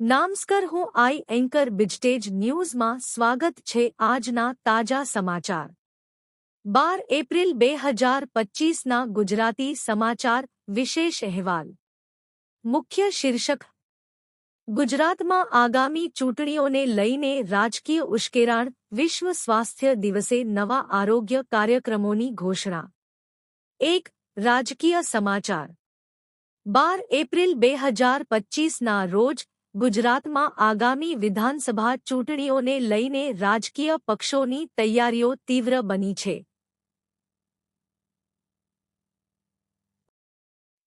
નામસ્કર હું આઈ એન્કર બિજટેજ ન્યૂઝમાં સ્વાગત છે આજના તાજા સમાચાર બાર એપ્રિલ બે હજાર પચ્ચીસના ગુજરાતી સમાચાર વિશેષ અહેવાલ મુખ્ય શીર્ષક ગુજરાતમાં આગામી ચૂંટણીઓને લઈને રાજકીય ઉશ્કેરાણ વિશ્વ સ્વાસ્થ્ય દિવસે નવા આરોગ્ય કાર્યક્રમોની ઘોષણા એક રાજકીય સમાચાર બાર એપ્રિલ બે હજાર પચ્ચીસના રોજ ગુજરાતમાં આગામી વિધાનસભા ચૂંટણીઓને લઈને રાજકીય પક્ષોની તૈયારીઓ તીવ્ર બની છે.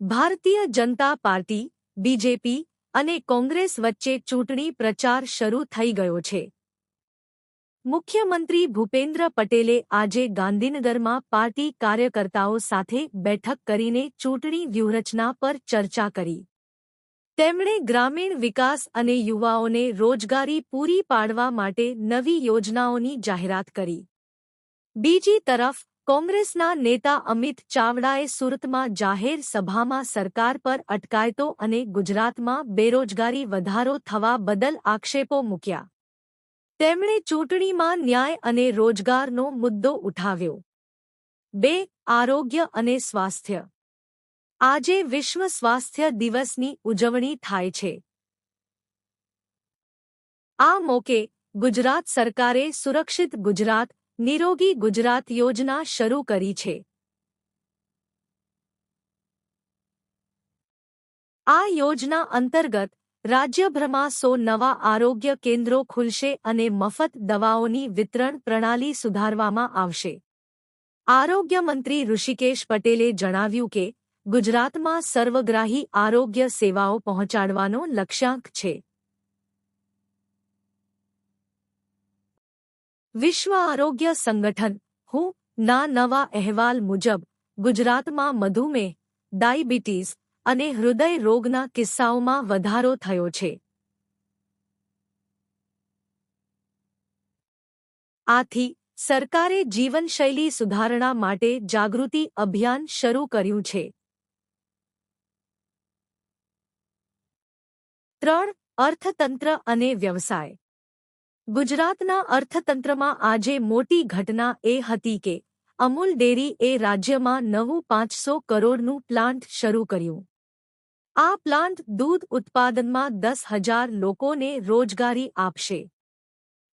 ભારતીય જનતા પાર્ટી, બીજેપી અને કોંગ્રેસ વચ્ચે ચૂંટણી પ્રચાર શરૂ થઈ ગયો છે. મુખ્યમંત્રી ભૂપેન્દ્ર પટેલે આજે ગાંધીનગરમાં પાર્ટી કાર્યકર્તાઓ સાથે બેઠક કરીને ચૂંટણી વ્યૂહરચના પર ચર્ચા કરી. તેમણે ગ્રામીણ વિકાસ અને યુવાઓને રોજગારી પૂરી પાડવા માટે નવી યોજનાઓની જાહેરાત કરી. બીજી તરફ, કોંગ્રેસના નેતા અમિત ચાવડાએ સુરતમાં જાહેર સભામાં સરકાર પર અટકાયતો અને ગુજરાતમાં બેરોજગારી વધારો થવા બદલ આક્ષેપો મૂક્યા. તેમણે ચૂંટણીમાં ન્યાય અને રોજગારનો મુદ્દો ઉઠાવ્યો. બે, આરોગ્ય અને સ્વાસ્થ્ય. આજે વિશ્વ સ્વાસ્થ્ય દિવસની ઉજવણી થાય છે. આ મોકે ગુજરાત સરકારે સુરક્ષિત ગુજરાત, નિરોગી ગુજરાત યોજના શરૂ કરી છે. આ યોજના અંતર્ગત રાજ્યભરમાં સો નવા આરોગ્ય કેન્દ્રો ખુલશે અને મફત દવાઓની વિતરણ પ્રણાલી સુધારવામાં આવશે. આરોગ્ય મંત્રી ઋષિકેશ પટેલે જણાવ્યું કે ગુજરાતમાં સર્વગ્રાહી આરોગ્ય સેવાઓ પહોંચાડવાનો લક્ષ્યાંક છે. વિશ્વ આરોગ્ય સંગઠન, હું, ના નવા અહેવાલ મુજબ, ગુજરાતમાં મધુમેહ, ડાયાબિટીસ અને હૃદય રોગના કિસ્સાઓમાં વધારો થયો છે. આથી, સરકારે જીવનશૈલી સુધારણા માટે જાગૃતિ અભિયાન શરૂ કર્યું છે. ત્રણ, અર્થતંત્ર અને વ્યવસાય. ગુજરાતના અર્થતંત્રમાં આજે મોટી ઘટના એ હતી કે, અમૂલ ડેરી એ રાજ્યમાં નવું પાંચસો કરોડનું પ્લાન્ટ શરૂ કર્યું. આ પ્લાન્ટ દૂધ ઉત્પાદનમાં દસ હજાર લોકોને રોજગારી આપશે.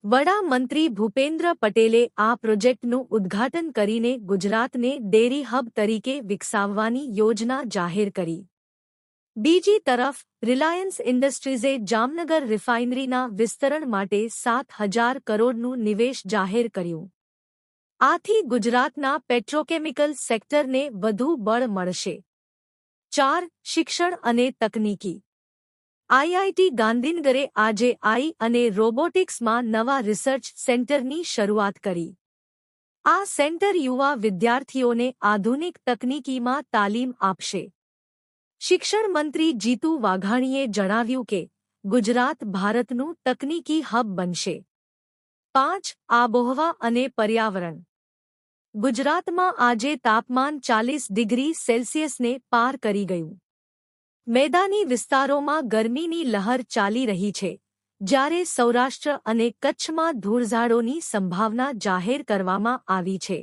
વડા મંત્રી ભૂપેન્દ્ર પટેલે આ પ્રોજેક્ટનું ઉદ્ઘાટન કરીને ગુજરાતને ડેરી હબ તરીકે વિકસાવવાની યોજના જાહેર કરી. બીજી તરફ, રિલાયન્સ ઇન્ડસ્ટ્રીઝે જામનગર રિફાઇનરીના વિસ્તરણ માટે સાત હજાર કરોડનું નિવેશ જાહેર કર્યું. આથી ગુજરાતના પેટ્રોકેમિકલ સેક્ટરને વધુ બળ મળશે. ચાર, શિક્ષણ અને તકનીકી. આઈઆઈટી ગાંધીનગરે આજે આઈ અને રોબોટિક્સમાં નવા રિસર્ચ સેન્ટરની શરૂઆત કરી. આ સેન્ટર યુવા વિદ્યાર્થીઓને આધુનિક તકનીકીમાં તાલીમ આપશે. શિક્ષણ મંત્રી જીતુ વાઘાણીએ જણાવ્યું કે, ગુજરાત ભારતનું તકનીકી હબ બનશે. પાંચ, આબોહવા અને પર્યાવરણ. ગુજરાતમાં આજે તાપમાન ચાલીસ ડિગ્રી સેલ્સિયસને પાર કરી ગયું. મેદાની વિસ્તારોમાં ગરમીની લહર ચાલી રહી છે, જ્યારે સૌરાષ્ટ્ર અને કચ્છમાં ધૂળઝાડોની સંભાવના જાહેર કરવામાં આવી છે.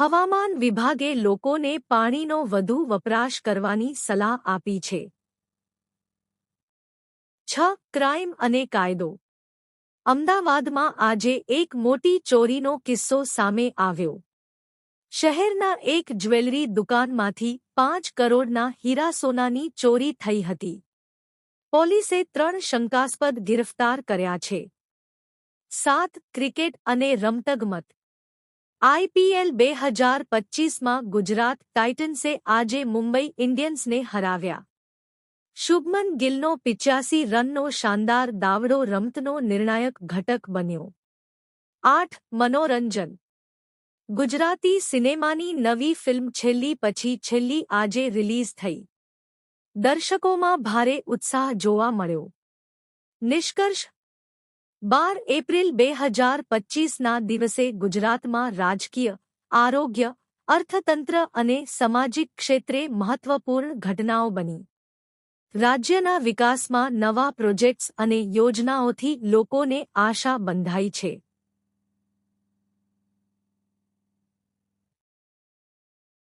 હવામાન વિભાગે લોકોને પાણીનો વધુ વપરાશ કરવાની સલાહ આપી છે. છ, ક્રાઇમ અને કાયદો. અમદાવાદમાં આજે એક મોટી ચોરીનો કિસ્સો સામે આવ્યો. શહેરના એક જ્વેલરી દુકાનમાંથી પાંચ કરોડના હીરા સોનાની ચોરી થઈ હતી. પોલીસે ત્રણ શંકાસ્પદ ગિરફ્તાર કર્યા છે. સાત ક્રિકેટ અને રમતગમત. આઈપીએલ બે હજાર પચ્ચીસમાં ગુજરાત ટાઇટન્સે આજે મુંબઈ ઇન્ડિયન્સને હરાવ્યા. શુભમન ગિલનો પિચ્યાસી રનનો શાનદાર દાવડો રમતનો નિર્ણાયક ઘટક બન્યો. આઠ, મનોરંજન. ગુજરાતી સિનેમાની નવી ફિલ્મ છેલ્લી પછી છેલ્લી આજે રિલીઝ થઈ. દર્શકોમાં ભારે ઉત્સાહ જોવા મળ્યો. નિષ્કર્ષ બાર એપ્રિલ બે હજાર પચ્ચીસના દિવસે ગુજરાતમાં રાજકીય, આરોગ્ય, અર્થતંત્ર અને સામાજિક ક્ષેત્રે મહત્વપૂર્ણ ઘટનાઓ બની. રાજ્યના વિકાસમાં નવા પ્રોજેક્ટ્સ અને યોજનાઓથી લોકોને આશા બંધાઈ છે.